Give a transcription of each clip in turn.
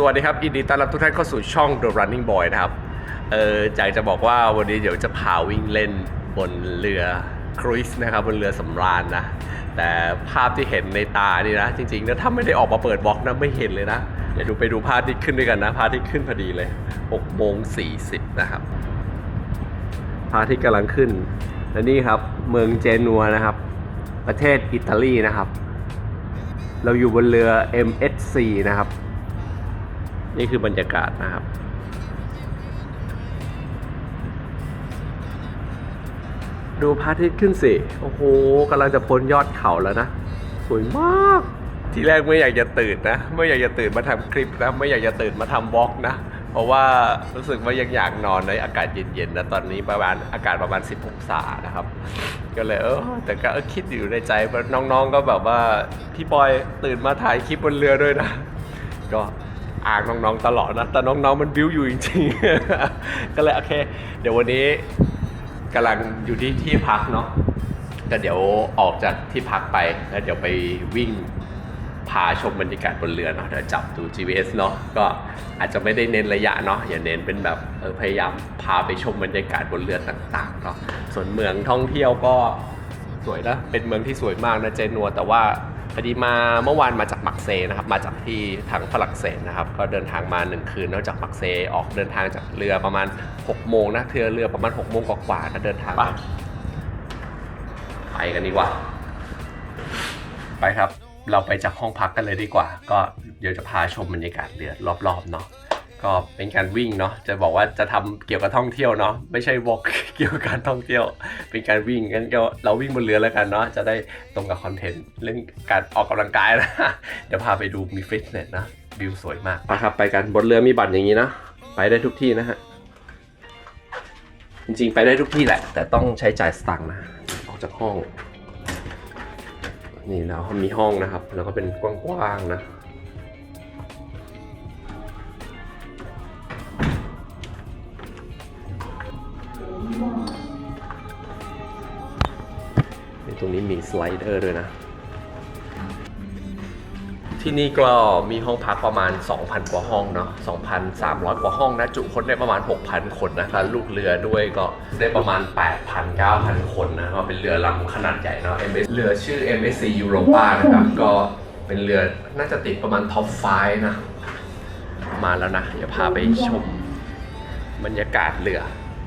สวัสดีครับยินดีต้อนรับทุกท่านเข้าสู่ช่อง The Running Boy นะครับ เอออยากจะบอกว่าวันนี้เดี๋ยวจะพาวิ่งเล่นบนเรือครูซนะครับบนเรือสำราญนะ แต่ภาพที่เห็นในตานี่นะ จริงๆนะถ้าไม่ได้ออกมาเปิดบล็อกนะไม่เห็นเลยนะ เดี๋ยวดูไปดูภาพที่ขึ้นด้วยกันนะภาพที่ขึ้นพอดีเลย6โมง40 นะครับพระอาทิตย์กำลังขึ้น และนี่ครับเมืองเจนัวนะครับ ประเทศอิตาลีนะครับ เราอยู่บนเรือ MSC นะครับ นี่คือบรรยากาศนะครับ ดูพระอาทิตย์ขึ้นสิ โอ้โหกำลังจะพ้นยอดเขาแล้วนะ สวยมาก ทีแรกไม่อยากจะตื่นนะ ไม่อยากจะตื่นมาทำคลิปนะ ไม่อยากจะตื่นมาทำบล็อกนะ เพราะว่ารู้สึกว่ายังอยากนอนในอากาศเย็นๆนะ ตอนนี้ประมาณอากาศประมาณ 10องศานะครับ ก็เลยเออแต่ก็เออคิดอยู่ในใจน้องๆก็แบบว่าพี่บอยตื่นมาถ่ายคลิปบนเรือด้วยนะ ก็ อ่างน้องๆตลอดนะ แต่น้องๆมันบิ้วอยู่จริงๆ ก็เลยโอเค เดี๋ยววันนี้กำลังอยู่ที่ที่พักเนาะก็เดี๋ยวออกจากที่พักไปแล้วเดี๋ยวไปวิ่งพาชมบรรยากาศบนเรือเนาะเดี๋ยวจับดู GPS เนาะก็อาจจะไม่ได้เน้นระยะเนาะอย่าเน้นเป็นแบบเออพยายามพาไปชมบรรยากาศบนเรือต่างๆเนาะส่วนเมืองท่องเที่ยวก็สวยนะเป็นเมืองที่สวยมากนะเจนัวแต่ว่า พอดีมาเมื่อวานมาจากมักเซนะครับมาจากที่ทางฝรั่งเศสนะครับ ก็เดินทางมาหนึ่งคืนนอกจากมักเซออกเดินทางจากเรือประมาณ6โมงนะเรือเรือประมาณ6โมงกว่าๆนะเดินทางมาไปกันดีกว่า ไปครับ เราไปจากห้องพักกันเลยดีกว่า ก็เดี๋ยวจะพาชมบรรยากาศเรือรอบๆเนาะ ก็เป็นการวิ่งเนาะจะบอกว่าจะทำเกี่ยวกับท่องเที่ยวเนาะไม่ใช่วอล์กเกี่ยวกับการท่องเที่ยว เป็นการวิ่งงั้นก็เราวิ่งบนเรือแล้วกันเนาะจะได้ตรงกับคอนเทนต์เรื่องการออกกำลังกายนะเดี๋ยวพาไปดูมีฟิตเนสนะวิวสวยมากไปครับไปกันบนเรือมีบัตรอย่างนี้นะไปได้ทุกที่นะฮะจริงๆไปได้ทุกที่แหละ แต่ต้องใช้จ่ายสตังค์นะออกจากห้อง นี่แล้วมีห้องนะครับ แล้วก็เป็นกว้างๆนะ ตรงนี้มีสไลเดอร์ด้วยนะ ที่นี่ก็มีห้องพักประมาณ 2,000 กว่าห้องเนาะ 2,300 กว่าห้องนะ จุคนได้ประมาณ 6,000 คนนะถ้าลูกเรือด้วยก็ได้ประมาณ 8,000 9,000 คนนะก็เป็นเรือลำขนาดใหญ่เนาะ MS เรือชื่อ MSC Europa นะครับ ก็เป็นเรือน่าจะติดประมาณท็อป5นะ มาแล้วนะ เดี๋ยวพาไปชมบรรยากาศเรือ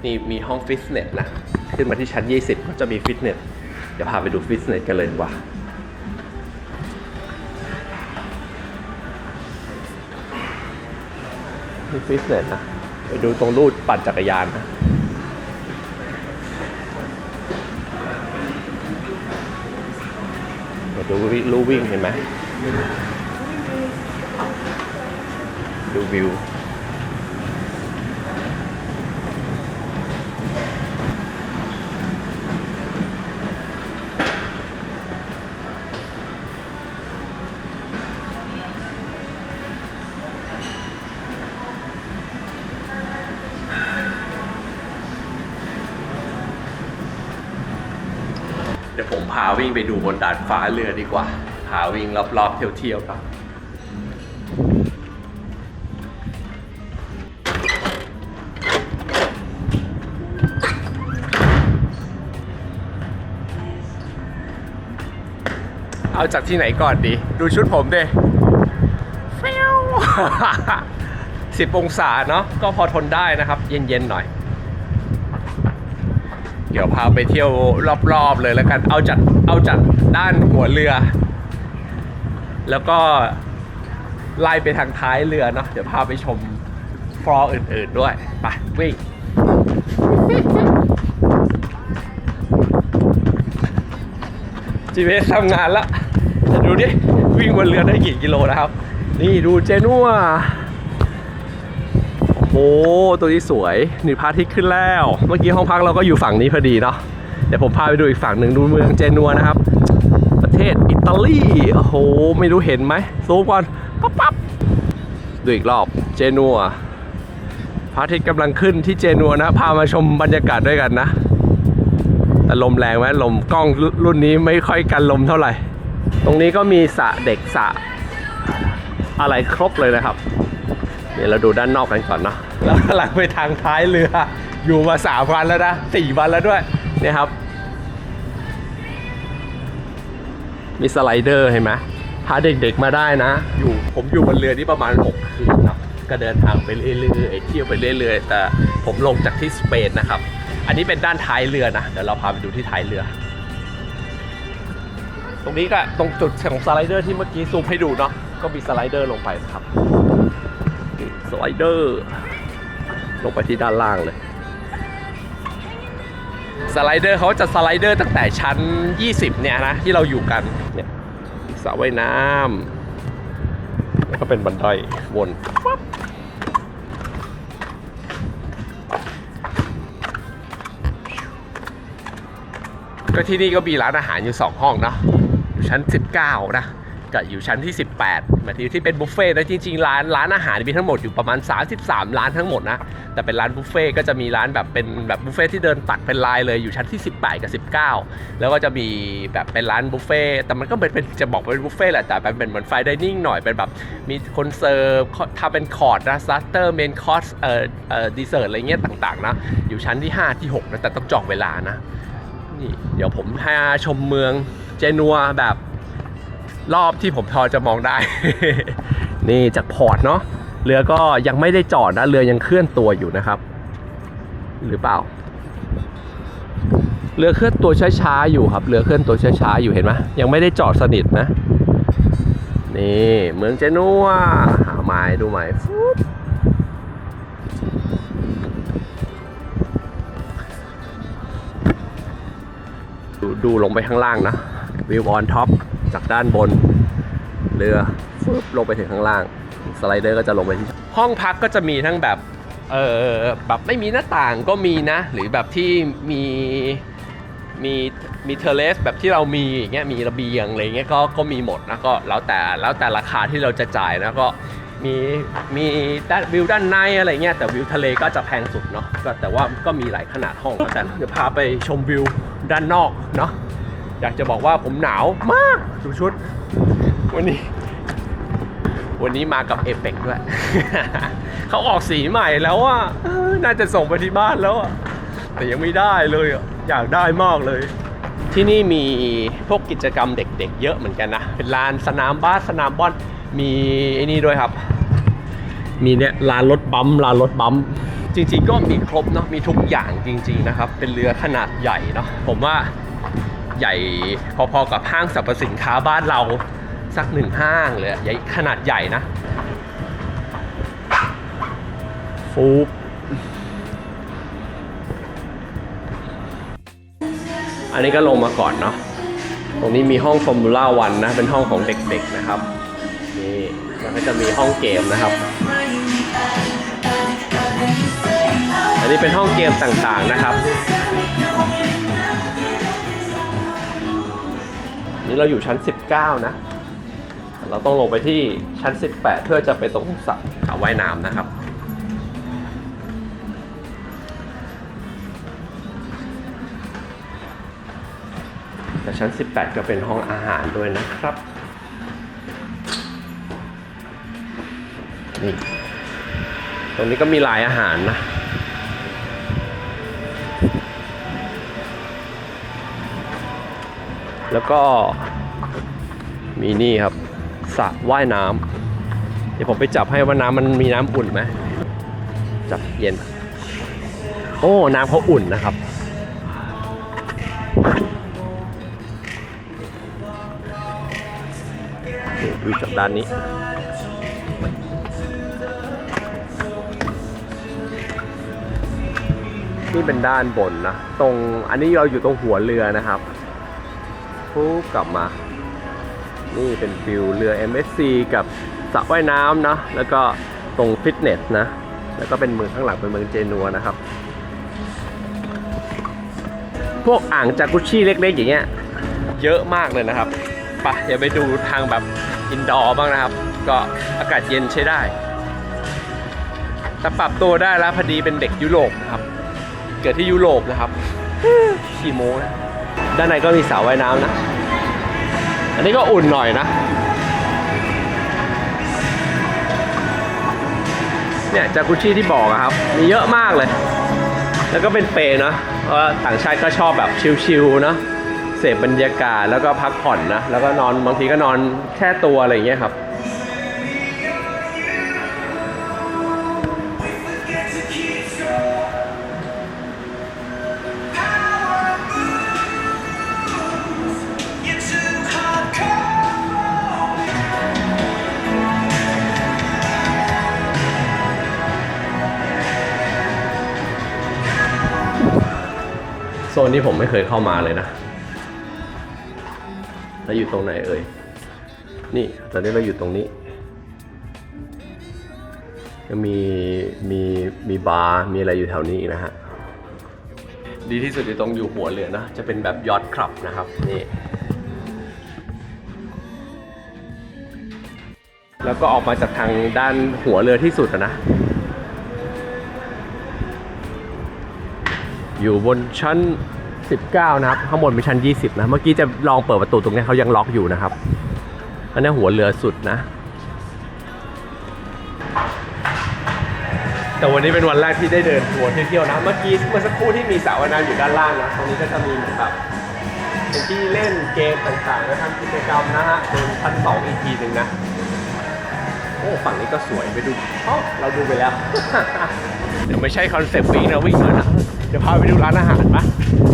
นี่มีห้องฟิตเนสนะ ขึ้นมาที่ชั้น 20 ก็จะมีฟิตเนสเดี๋ยวพาไปดูฟิตเนสกันเลยดีกว่ามีฟิตเนสนะ ไปดูตรงรูดปั่นจักรยานนะเดี๋ยวดูลู่วิ่งเห็นไหม ดูวิว เดี๋ย วิ่งไปดูบนดาดฟ้าเรือดีกว่าพาวิ่งรอบๆเที่ยวๆครับเอาจากที่ไหนก่อนดี ดูชุดผมดิฟิวสิบองศาเนาะก็พอทนได้นะครับ เย็น ๆ หน่อย เดี๋ยวพาไปเที่ยวรอบๆเลยแล้วกัน เอาจากเอาจากด้านหัวเรือ แล้วก็ไล่ไปทางท้ายเรือเนาะเดี๋ยวพาไปชมฟลอร์อื่นๆด้วยไปวิ่ง GPS ทำงานล้วเดี๋ยวดูดิวิ่งบนเรือได้กี่กิโลนะครับ นี่ดูเจนัว โอ้ตัวนี้สวยนี่พระอาทิตย์ขึ้นแล้ว เมื่อกี้ห้องพักเราก็อยู่ฝั่งนี้พอดีเนาะเดี๋ยวผมพาไปดูอีกฝั่งหนึ่งดูเมืองเจนัวนะครับ ประเทศอิตาลีโอ้โหไม่รู้เห็นไหมซูมก่อนปั๊บปั๊บดูอีกรอบเจนัวพระอาทิตย์กำลังขึ้นที่เจนัวนะ พามาชมบรรยากาศด้วยกันนะ แต่ลมแรงไหมลมกล้องรุ่นนี้ไม่ค่อยกันลมเท่าไหร่ ตรงนี้ก็มีสระเด็กสระอะไรครบเลยนะครับ ดี๋ยวเราดูด้านนอกกันก่อนเนาะแล้วกำลังไปทางท้ายเรือ อยู่มาสามวันแล้วนะสี่วันแล้วด้วยเนี่ยครับ มีสไลเดอร์เห็นไหมพาเด็กๆมาได้นะ อยู่ผมอยู่บนเรือนี่ประมาณ6คืนครับก็เดินทางไปเรื่อยๆเที่ยวไปเรื่อยๆ แต่ผมลงจากที่สเปนนะครับ อันนี้เป็นด้านท้ายเรือนะเดี๋ยวเราพาไปดูที่ท้ายเรือ ตรงนี้ก็ตรงจุดของสไลเดอร์ที่เมื่อกี้ซูมให้ดูเนาะก็มีสไลเดอร์ลงไปนะครับ สไลเดอร์ ลงไปที่ด้านล่างเลย สไลเดอร์เขาจะสไลเดอร์ตั้งแต่ชั้น 20 เนี่ยนะ ที่เราอยู่กัน เนี่ยสระว่ายน้ำแล้วก็เป็นบันไดวนก็ที่นี่ก็มีร้านอาหารอยู่ 2 ห้องเนาะอยู่ชั้น 19 นะ กับอยู่ชั้นที่ 18หมายถึงที่เป็นบุฟเฟ่ต์นะจริงๆร้านร้านอาหารมีทั้งหมดอยู่ประมาณ 33 ร้านทั้งหมดนะ แต่เป็นร้านบุฟเฟ่ต์ก็จะมีร้านแบบเป็นแบบบุฟเฟ่ต์ที่เดินตัดเป็นลายเลยอยู่ชั้นที่ 18 กับ 19 แล้วก็จะมีแบบเป็นร้านบุฟเฟ่ต์แต่มันก็เป็นปนจะบอกว่าเป็นบุฟเฟ่ต์แหละแต่เป็นเหมือนไฟดิเนิ่งหน่อยเป็นแบบมีคนเสิร์ฟทำเป็นคอร์ดนะสตาร์เตอร์เมนคอร์สเอ่อเอ่อดีเซอร์อะไรเงี้ยต่างๆนะอยู่ชั้นที่ 5 ที่6นะแต่ต้องจองเวลานะนี่เดี๋ยวผมพาชมเมืองเจนัวแบบ รอบที่ผมพอจะมองได้ นี่จากพอร์ตเนาะเรือก็ยังไม่ได้จอดนะเรือยังเคลื่อนตัวอยู่นะครับ หรือเปล่า เรือเคลื่อนตัวช้าๆอยู่ครับเรือเคลื่อนตัวช้าๆอยู่เห็นไหมยังไม่ได้จอดสนิทนะ นี่เมืองเจนัวหาไม้ดูใหมดูดูลงไปข้างล่างนะ วิวออนท็อปจากด้านบน เรือฟึบลงไปถึงข้างล่าง สไลเดอร์ก็จะลงไปที่ ห้องพักก็จะมีทั้งแบบเออแบบไม่มีหน้าต่างก็มีนะ หรือแบบที่มีมีมีเทเลสแบบที่เรามีอย่างเงี้ยมีระเบียงอะไรเงี้ยก็ก็มีหมดนะก็แล้วแต่แล้วแต่ราคาที่เราจะจ่ายนะก็มีมีด้านวิวด้านในอะไรเงี้ยแต่วิวทะเลก็จะแพงสุดเนาะก็แต่ว่าก็มีหลายขนาดห้องแต่เดี๋ยวพาไปชมวิวด้านนอกเนาะ อยากจะบอกว่าผมหนาวมากดูชุด วันนี้ วันนี้มากับเอเปกด้วย เขาออกสีใหม่แล้วอะน่าจะส่งไปที่บ้านแล้วอะแต่ยังไม่ได้เลยอะอยากได้มากเลย ที่นี่มีพวกกิจกรรมเด็กๆ เยอะเหมือนกันนะเป็นลานสนามบาสสนามบอลมีไอ้นี่ด้วยครับ มีเนี่ยลานรถบัมป์ลานรถบัมป์จริงๆก็มีครบเนาะมีทุกอย่างจริง ๆนะครับ เป็นเรือขนาดใหญ่เนาะผมว่า ใหญ่พอๆกับห้างสรรพสินค้าบ้านเราสักหนึ่งห้างเลยอะใหญ่ขนาดใหญ่นะฟูบอันนี้ก็ลงมาก่อนเนาะตรงนี้มีห้องฟอร์มูล่าวันนะ เป็นห้องของเด็กๆนะครับ นี่แล้วก็จะมีห้องเกมนะครับ อันนี้เป็นห้องเกมต่างๆนะครับ นี่เราอยู่ชั้น 19 นะ เราต้องลงไปที่ชั้น 18 เพื่อจะไปตรงสระว่ายน้ำนะครับ แต่ชั้น 18 ก็เป็นห้องอาหารด้วยนะครับ นี่ ตรงนี้ก็มีหลายอาหารนะ แล้วก็มีนี่ครับสระว่ายน้ำเดี๋ยวผมไปจับให้ว่าน้ำมันมีน้ำอุ่นไหมจับเย็น โอ้น้ำเขาอุ่นนะครับ ดูจากด้านนี้นี่เป็นด้านบนนะ ตรงอันนี้เราอยู่ตรงหัวเรือนะครับ ปุ๊บกลับมา นี่เป็นฟิวเรือ MSC กับสระว่ายน้ำนะ แล้วก็ตรงฟิตเนสนะ แล้วก็เป็นเมืองข้างหลังเป็นเมืองเจนัวนะครับ พวกอ่างจากุชี่เล็กๆ อย่างเงี้ย เยอะมากเลยนะครับปะอย่าไปดูทางแบบอินดอร์บ้างนะครับ ก็อากาศเย็นใช้ได้ แต่ปรับตัวได้แล้วพอดีเป็นเด็กยุโรปนะครับ เกิดที่ยุโรปนะครับ ขี่โมนะ ด้านในก็มีสระว่ายน้ำนะ อันนี้ก็อุ่นหน่อยนะ เนี่ยจากุชี่ที่บอกอะครับ มีเยอะมากเลย แล้วก็เป็นเปร์เนะเพราะต่างชาติก็ชอบแบบชิลๆเนอะเสพบรรยากาศแล้วก็พักผ่อนนะ แล้วก็นอนบางทีก็นอนแช่ตัวอะไรอย่างเงี้ยครับ นนี้ผมไม่เคยเข้ามาเลยนะ แล้วอยู่ตรงไหนเอ่ย นี่ตอนนี้เราอยู่ตรงนี้ ก็มีมีมีบาร์ มีอะไรอยู่แถวนี้อีกนะฮะ ดีที่สุดอยู่ตรงอยู่หัวเรือนะ จะเป็นแบบยอดคลับนะครับ นี่ แล้วก็ออกมาจากทางด้านหัวเรือที่สุดนะ อยู่บนชั้น 19 นะครับ ข้างบนเป็นชั้น 20 นะ เมื่อกี้จะลองเปิดประตูตรงนี้เขายังล็อกอยู่นะครับ อันนี้หัวเรือสุดนะ แต่วันนี้เป็นวันแรกที่ได้เดินทัวร์เที่ยวๆนะ เมื่อกี้เมื่อสักครู่ที่มีสระว่ายน้ำอยู่ด้านล่างนะ ตรงนี้ก็จะมีเหมือนแบบเป็นที่เล่นเกมต่างๆและทำกิจกรรมนะฮะบนชั้นสองอีกทีหนึ่งนะ โอ้ฝั่งนี้ก็สวยไปดูอ๋อเราดูไปแล้ว เดี๋ยวไม่ใช่คอนเซปต์วิ่งนะวิ่งมานะ เดี๋ยวพาไปดูร้านอาหารปะ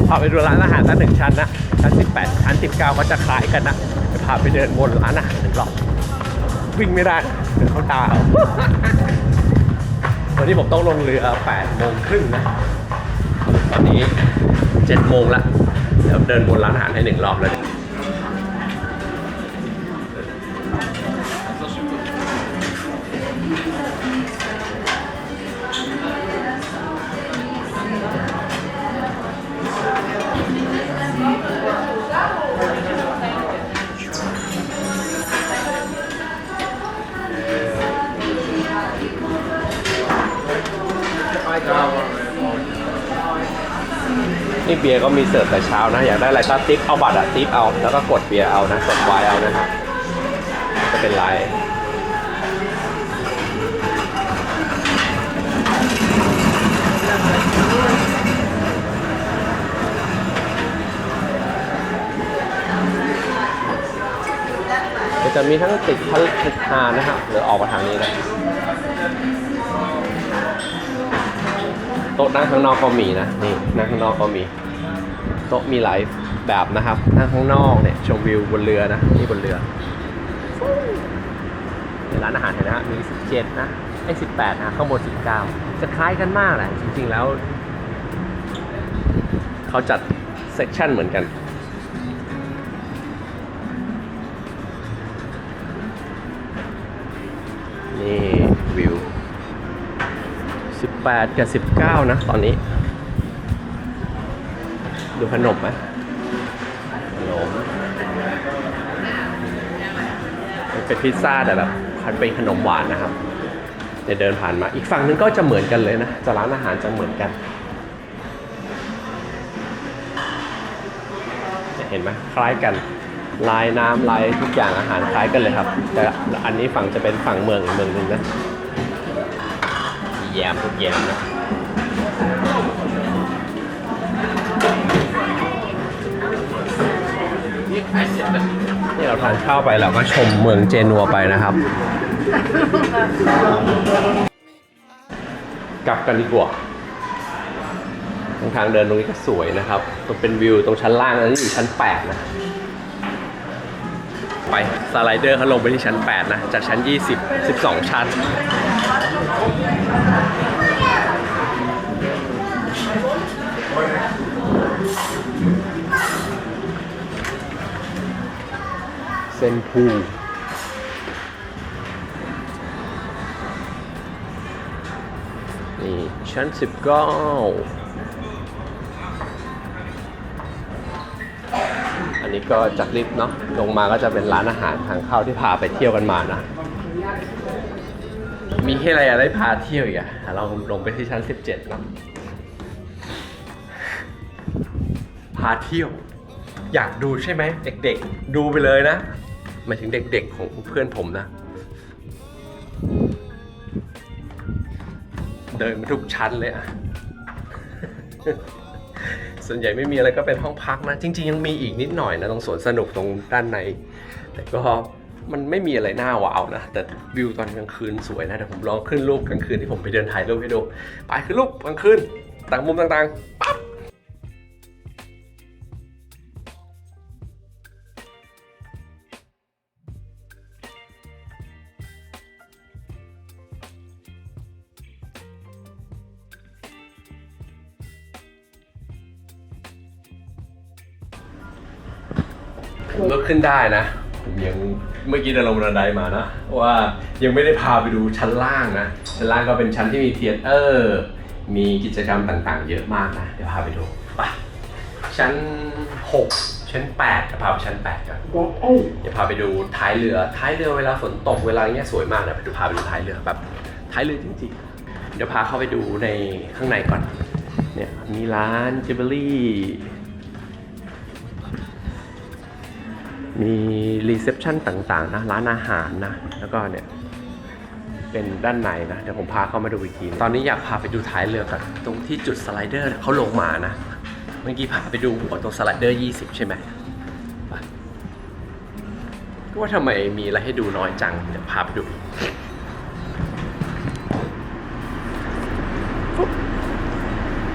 พาไปดูร้านอาหารตั้งหนึ่งชั้นนะชั้น18ชั้น19ก็จะคล้ายกันนะเดี๋ยวพาไปเดินวนร้านอาหารหนึ่งรอบวิ่งไม่ได้เดี๋ยวเขาตาวันนี้ผมต้องลงเรือ8โมงครึ่งนะ ตอนนี้7โมงละเดี๋ยวเดินวนร้านอาหารให้หนึ่งรอบเลย บียร์ก็มีเสิร์ฟแต่เช้านะ อยากได้อะไรก็ติ๊ปเอาบัตรอะติ๊ปเอา แล้วก็กดเบียร์เอานะกดไวน์เอานะครับจะเป็นไลน์ก็จะมีทั้งติดพัลติดหานะครับหรือออกมาทางนี้นะ โต๊ะนั่งข้างนอกก็มีนะนี่นั่งข้างนอกก็มีโต๊ะมีหลายแบบนะครับนั่งข้างนอกเนี่ยชมวิวบนเรือนะนี่บนเรือในร้านอาหารเห็นนะฮะมี17นะไอ้18นะข้างบน19จะคล้ายกันมากแหละจริง ๆแล้วเขาจัดเซกชันเหมือนกันนี่ 18 กับ 19 นะ ตอนนี้ ดูขนมไหมขนมเป็นพิซซ่าแต่แบบมันเป็นขนมหวานนะครับเดี๋ยวเดินผ่านมา อีกฝั่งนึงก็จะเหมือนกันเลยนะ จะร้านอาหารจะเหมือนกันเนี่ยเห็นไหมคล้ายกัน ลายน้ำลายทุกอย่างอาหารคล้ายกันเลยครับ แต่อันนี้ฝั่งจะเป็นฝั่งเมืองอีกเมืองหนึ่งนะ แยมทุกแยมนะนี่เราทานข้าวไปเราก็ชมเมืองเจนัวไปนะครับ กลับกันดีกว่าทางทางเดินตรงนี้ก็สวยนะครับตรงเป็นวิวตรงชั้นล่างอันนี้อยู่ชั้น 8 นะ ไปสไลเดอร์เขาลงไปที่ชั้น 8 นะ จากชั้น 20 12 ชั้น เซนพูนี่ชั้น 19 อันนี้ก็จากลิฟต์เนาะลงมาก็จะเป็นร้านอาหารทางเข้าที่พาไปเที่ยวกันมานะ มีให้อะไรอะไรพาเที่ยวอีกอะเราลงไปที่ชั้น 17เนาะพาเที่ยว อยากดูใช่ไหมเด็กๆ ดูไปเลยนะหมายถึงเด็กๆของเพื่อนผมนะ เดินมาทุกชั้นเลยอะ ส่วนใหญ่ไม่มีอะไรก็เป็นห้องพักนะ จริง ๆ ยังมีอีกนิดหน่อยนะตรงสวนสนุกตรงด้านใน แต่ก็มันไม่มีอะไรน่าว้าวนะ แต่วิวตอนกลางคืนสวยนะเดี๋ยวผมลองขึ้นรูปกลางคืนที่ผมไปเดินถ่ายรูปให้ดู ไปขึ้นรูปกลางคืนต่างมุมต่างๆปั๊บ ขึ้นได้นะ ผมยังเมื่อกี้เดินลงบันไดมานะ ว่ายังไม่ได้พาไปดูชั้นล่างนะ ชั้นล่างก็เป็นชั้นที่มีเทียเตอร์มีกิจกรรมต่างๆ เยอะมากนะ เดี๋ยวพาไปดูไปชั้น 6 ชั้น8จะพาไปชั้น8กันเดี๋ยวพาไปดูท้ายเรือ ท้ายเรือเวลาฝนตกเวลาเงี้ยสวยมากนะไปดูพาไปดูท้ายเรือแบบท้ายเรือจริงๆ เดี๋ยวพาเข้าไปดูในข้างในก่อน เนี่ยมีร้านจิเบอรี่ มีรีเซพชันต่างๆนะร้านอาหารนะ แล้วก็เนี่ย เป็นด้านในนะ เดี๋ยวผมพาเข้ามาดูอีกที ตอนนี้อยากพาไปดูท้ายเรือก่อนตรงที่จุดสไลเดอร์เขาลงมานะ เมื่อกี้พาไปดูหัวตรงสไลเดอร์ 20 ใช่ไหมไปว่าทำไมมีอะไรให้ดูน้อยจัง เดี๋ยวพาไปดู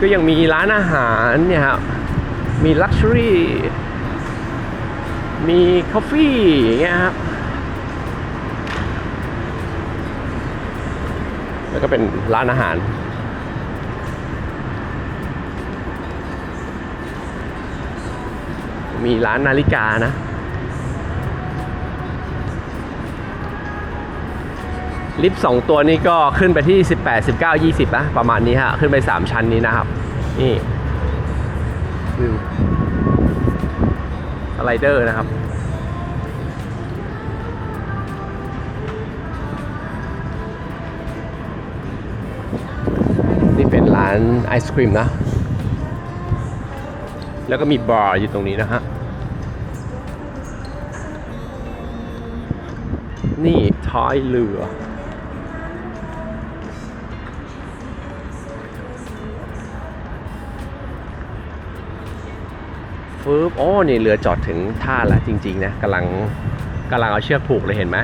ก็ยังมีร้านอาหารเนี่ยครับมีลักชัวรี่ มีคอฟฟี่อย่างเงี้ยครับ แล้วก็เป็นร้านอาหาร มีร้านนาฬิกานะ ลิฟต์สองตัวนี้ก็ขึ้นไปที่ 18 19 20นะประมาณนี้ฮะ ขึ้นไป 3 ชั้นนี้นะครับ นี่วิว ไลเดอร์นะครับ นี่เป็นร้านไอศครีมนะ แล้วก็มีบาร์อยู่ตรงนี้นะฮะ นี่ท้ายเรือ ฟืบโอ้นี่เรือจอดถึงท่าแล้วจริงๆนะกำลังกำลังเอาเชือกผูกเลยเห็นไหม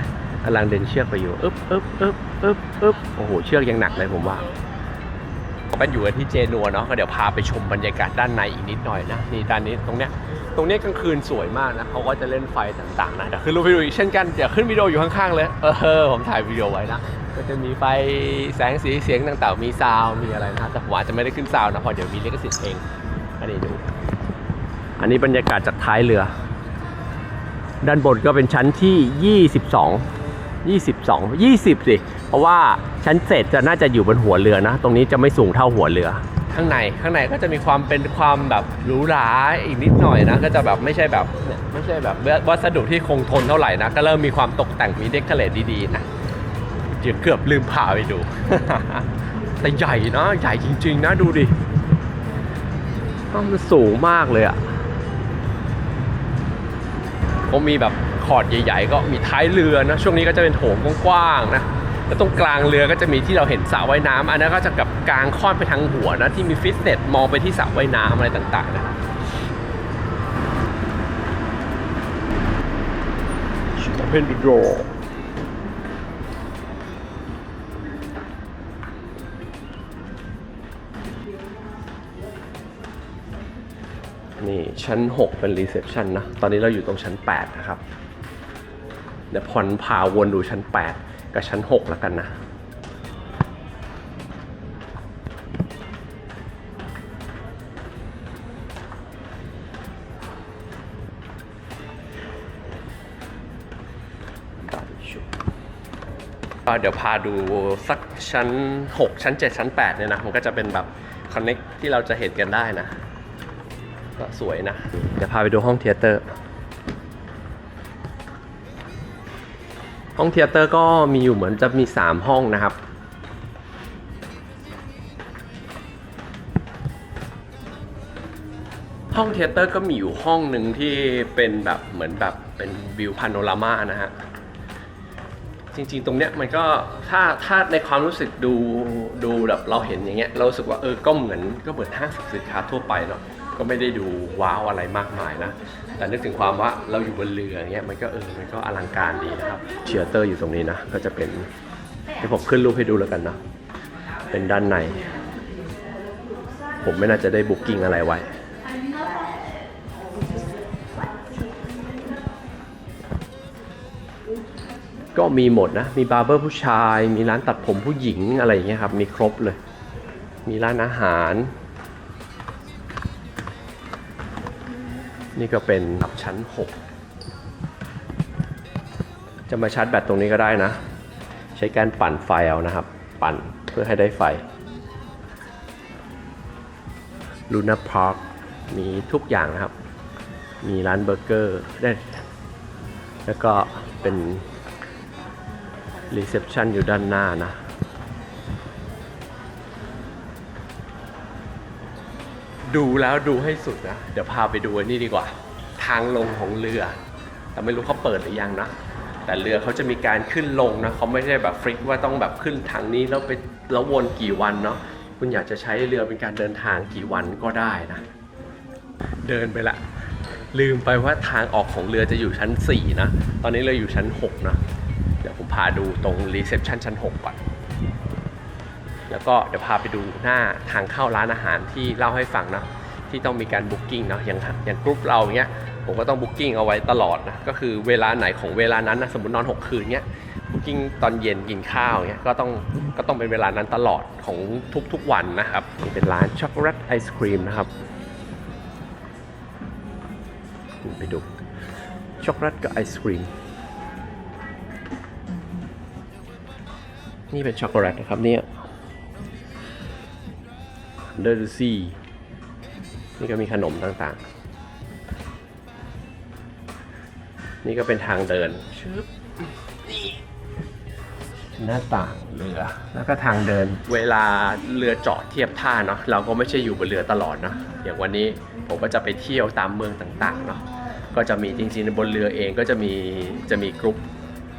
กำลังเดินเชือกไปอยู่อึ๊บอึ๊บอึ๊บอึ๊บอึ๊บโอ้โหเชือกยังหนักเลยผมว่าเป็นอยู่กันที่เจนัวเนาะก็เดี๋ยวพาไปชมบรรยากาศด้านในอีกนิดหน่อยนะนี่ด้านนี้ตรงเนี้ยตรงเนี้ยกลางคืนสวยมากนะเขาก็จะเล่นไฟต่างๆนะเดี๋ยวขึ้นรูปให้ดูอีกเช่นกันเดี๋ยวขึ้นวิดีโออยู่ข้างๆเลยเออผมถ่ายวิดีโอไว้นะก็จะมีไฟแสงสีเสียงต่างๆ มีซาวมีอะไรนะแต่ผมอาจจะไม่ได้ขึ้นซาวนะเพราะเดี๋ยวมีลิขสิทธิ์เองอันนี้ดู อันนี้บรรยากาศจากท้ายเรือ ด้านบนก็เป็นชั้นที่ 22 22 20 สิ เพราะว่าชั้นเศษจะน่าจะอยู่บนหัวเรือนะ ตรงนี้จะไม่สูงเท่าหัวเรือ ข้างในข้างในก็จะมีความเป็นความแบบหรูหราอีกนิดหน่อยนะ ก็จะแบบไม่ใช่แบบไม่ใช่แบบวัสดุที่คงทนเท่าไหร่นะ ก็เริ่มมีความตกแต่งมีเดคอเรทดีๆนะเดี๋ยวเกือบลืมพาไปดู แต่ใหญ่นะใหญ่จริง ๆ นะดูดิมันสูงมากเลยอะ ก็มีแบบคอร์ดใหญ่ๆ ก็มีท้ายเรือนะช่วงนี้ก็จะเป็นโถงกว้างๆนะแล้วตรงกลางเรือก็จะมีที่เราเห็นสระว่ายน้ำอันนั้นก็จะกับกลางค่อนไปทางหัวนะที่มีฟิตเนสมองไปที่สระว่ายน้ำอะไรต่างๆนะครับเพนดูโด นี่ชั้น 6 เป็นรีเซพชันนะ ตอนนี้เราอยู่ตรงชั้น 8 นะครับ เดี๋ยวพรพาวนดูชั้น 8 กับชั้น 6 แล้วกันนะก็เดี๋ยวพาดูสักชั้น 6 ชั้น 7 ชั้น 8 เนี่ยนะ มันก็จะเป็นแบบคอนเน็กที่เราจะเห็นกันได้นะ ก็สวยนะ เดี๋ยวพาไปดูห้องเทยเตอร์ ห้องเทยเตอร์ก็มีอยู่เหมือนจะมี 3 ห้องนะครับ ห้องเทยเตอร์ก็มีอยู่ห้องหนึ่งที่เป็นแบบเหมือนแบบเป็นวิวพาโนรามานะฮะจจริงๆ ตรงเนี้ยมันก็ถ้าถ้าในความรู้สึกดูดูแบบเราเห็นอย่างเงี้ยเรารู้สึกว่าเออก็เหมือนก็เหมือนห้างสรรพสินค้าทั่วไปเนาะ ก็ไม่ได้ดูว้าวอะไรมากมายนะ แต่นึกถึงความว่าเราอยู่บนเรืออย่างเงี้ยมันก็เออมันก็อลังการดีนะครับเชียร์เตอร์อยู่ตรงนี้นะ ก็จะเป็นให้ผมขึ้นรูปให้ดูแล้วกันนะเป็นด้านใน ผมไม่น่าจะได้บุ๊กิ้งอะไรไว้ก็มีหมดนะ มีบาร์เบอร์ผู้ชาย มีร้านตัดผมผู้หญิงอะไรอย่างเงี้ยครับ มีครบเลย มีร้านอาหาร นี่ก็เป็นชั้น 6 จะมาชาร์จแบตตรงนี้ก็ได้นะ ใช้การปั่นไฟเอานะครับ ปั่นเพื่อให้ได้ไฟลูน่าพาร์คมีทุกอย่างนะครับ มีร้านเบอร์เกอร์ได้แล้วก็เป็นรีเซพชันอยู่ด้านหน้านะ ดูแล้วดูให้สุดนะ เดี๋ยวพาไปดูนนี่ดีกว่า ทางลงของเรือ แต่ไม่รู้เขาเปิดหรือยังนะ แต่เรือเขาจะมีการขึ้นลงนะเขาไม่ได้แบบฟริกว่าต้องแบบขึ้นทางนี้แล้วไปแล้ววนกี่วันเนาะคุณอยากจะใช้เรือเป็นการเดินทางกี่วันก็ได้นะ เดินไปละ ลืมไปว่าทางออกของเรือจะอยู่ชั้น 4 นะ ตอนนี้เราอยู่ชั้น 6 นะ เดี๋ยวผมพาดูตรงรีเซพชันชั้น 6 ก่อน แล้วก็เดี๋ยวพาไปดูหน้าทางเข้าร้านอาหารที่เล่าให้ฟังนะที่ต้องมีการบุ๊กิ้งเนาะอย่างอย่างกรุ๊ปเราเนี้ยผมก็ต้องบุ๊กิ้งเอาไว้ตลอดนะก็คือเวลาไหนของเวลานั้นนะสมมตินอน 6 คืนเนี้ยบุ๊กิ้งตอนเย็นกินข้าวเนี้ยก็ต้องก็ต้องเป็นเวลานั้นตลอดของทุกๆวันนะครับนี่เป็นร้านช็อกโกแลตไอศครีมนะครับไปดูช็อกโกแลตกับไอศครีมนี่เป็นช็อกโกแลตนะครับเนี่ย Under the Sea นี่ก็มีขนมต่างๆ นี่ก็เป็นทางเดินชึบนี่หน้าต่างเรือ แล้วก็ทางเดิน เวลาเรือจอดเทียบท่าเนาะเราก็ไม่ใช่อยู่บนเรือตลอดเนาะอย่างวันนี้ผมก็จะไปเที่ยวตามเมืองต่างๆเนาะก็จะมีจริงๆบนเรือเองก็จะมีจะมีกรุ๊ป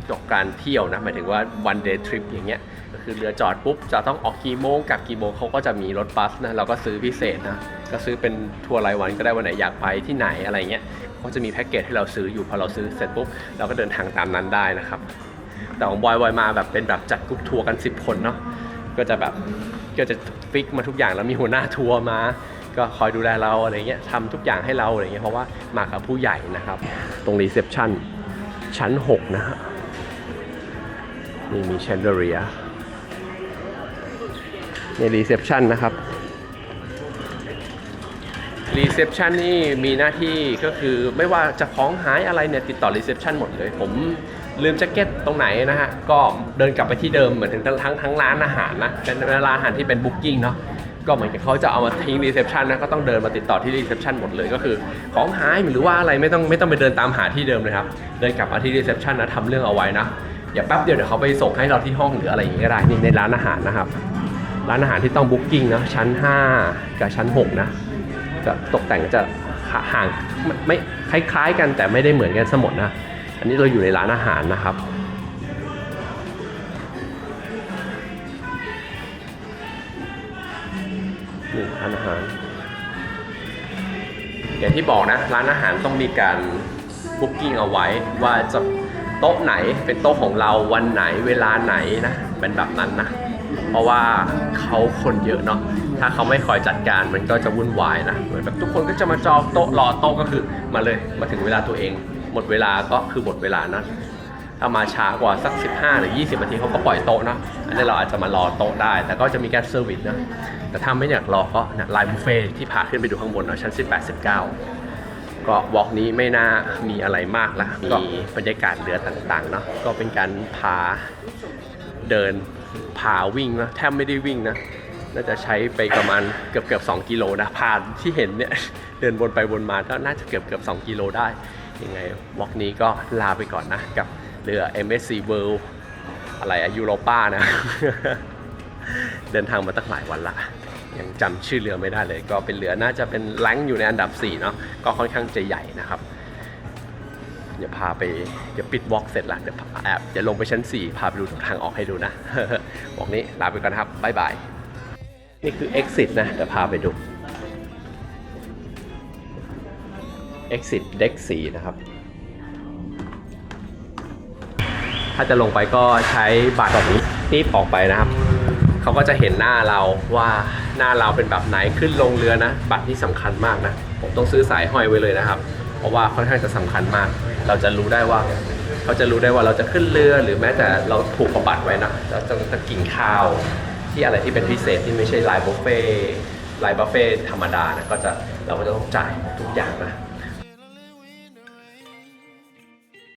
จบการเที่ยวนะหมายถึงว่า one day trip อย่างเงี้ยก็คือเรือจอดปุ๊บจะต้องออกกี่โมงกลับกี่โมงเขาก็จะมีรถบัสนะเราก็ซื้อพิเศษนะก็ซื้อเป็นทัวร์รายวันก็ได้วันไหนอยากไปที่ไหนอะไรเงี้ยเขาจะมีแพ็กเกจให้เราซื้ออยู่พอเราซื้อเสร็จปุ๊บเราก็เดินทางตามนั้นได้นะครับ แต่ของบอยบอยมาแบบเป็นแบบจัดกรุ๊ปทัวร์กัน 10 คนเนาะก็จะแบบก็จะฟิกมาทุกอย่างแล้วมีหัวหน้าทัวร์มาก็คอยดูแลเราอะไรเงี้ยทำทุกอย่างให้เราอะไรเงี้ยเพราะว่ามากับผู้ใหญ่นะครับ ตรงรีเซพชันชั้น 6 นะฮะ นี่มีแชนเดอเรียในรีเซพชันนะครับรีเซพชันนี่มีหน้าที่ก็คือไม่ว่าจะของหายอะไรเนี่ยติดต่อรีเซพชันหมดเลย ผมลืมแจ็คเก็ตตรงไหนนะฮะ ก็เดินกลับไปที่เดิมเหมือนถึงทั้งทั้งทั้งร้านอาหารนะเป็นร้านอาหารที่เป็นบุ๊กิ้งเนาะก็เหมือนกับเขาจะเอามาทิ้งรีเซพชันนะก็ต้องเดินมาติดต่อที่รีเซพชันหมดเลยก็คือ ของหายหรือว่าอะไรไม่ต้องไม่ต้องไปเดินตามหาที่เดิมเลยครับ เดินกลับมาที่รีเซพชันนะทำเรื่องเอาไว้นะ อย่าแป๊บเดียวเดี๋ยวเขาไปส่งให้เราที่ห้องหรืออะไรอย่างงี้ก็ได้นี่ในร้านอาหารนะครับ ร้านอาหารที่ต้องบุ๊กิ้งนะชั้น 5 กับชั้น 6 นะจะตกแต่งจะห่างไม่ไม่คล้ายๆ กันแต่ไม่ได้เหมือนกันสมดนะ อันนี้เราอยู่ในร้านอาหารนะครับนี่ร้านอาหาร อย่างที่บอกนะ ร้านอาหารต้องมีการบุ๊กิ้งเอาไว้ว่าจะ โต๊ะไหนเป็นโต๊ะของเราวันไหนเวลาไหนนะเป็นแบบนั้นนะเพราะว่าเขาคนเยอะเนาะถ้าเขาไม่คอยจัดการมันก็จะวุ่นวายนะเหมือนแบบทุกคนก็จะมาจองโต๊ะรอโต๊ะก็คือมาเลยมาถึงเวลาตัวเอง หมดเวลาก็คือหมดเวลานะถ้ามาช้ากว่าสัก 15 หรือ 20นาทีเขาก็ปล่อยโต๊ะนะอันนี้เราอาจจะมารอโต๊ะได้ แต่ก็จะมีการเซอร์วิสนะแต่ถ้าไม่อยากรอก็นะไลน์บุฟเฟ่ที่พาขึ้นไปดูข้างบนเนาะชั้น 18 19 ก็วอล์กนี้ไม่น่ามีอะไรมากละมีบรรยากาศเรือต่างๆเนาะก็เป็นการพาเดินพาวิ่งนะแทบไม่ได้วิ่งนะน่าจะใช้ไปประมาณเกือบเกือบ2กิโลนะพาที่เห็นเนี่ยเดินวนไปวนมาก็น่าจะเกือบเกือบ2กิโลได้ยังไงวอล์กนี้ก็ลาไปก่อนนะ กับเรือ MSC World อะไรอะยูโรป้านะ เดินทางมาตั้งหลายวันละ ยังจำชื่อเรือไม่ได้เลย ก็เป็นเรือน่าจะเป็นแรงอยู่ในอันดับ4เนาะก็ค่อนข้างจะใหญ่นะครับเดี๋ยวพาไปเดี๋ยวปิดวอล์กเสร็จละเดี๋ยวแอบเดี๋ยวลงไปชั้น 4 พาไปดูทางออกให้ดูนะบอกนี้ลาไปก่อนครับบ๊ายบายนี่คือ exit นะเดี๋ยวพาไปดู exit deck 4นะครับ ถ้าจะลงไปก็ใช้บัตรแบบนี้ตีบออกไปนะครับ เขาก็จะเห็นหน้าเราว่าหน้าเราเป็นแบบไหนขึ้นลงเรือนะ บัตรที่สำคัญมากนะ ผมต้องซื้อสายห้อยไว้เลยนะครับ เพราะว่าค่อนข้างจะสำคัญมาก เราจะรู้ได้ว่าเขาจะรู้ได้ว่าเราจะขึ้นเรือหรือแม้แต่เราผูกกับบัตรไว้นะเราจะจะกินข้าวที่อะไรที่เป็นพิเศษที่ไม่ใช่ไลน์บุฟเฟ่ไลน์บุฟเฟ่ธรรมดานะก็จะเราก็จะต้องจ่ายทุกอย่างนะ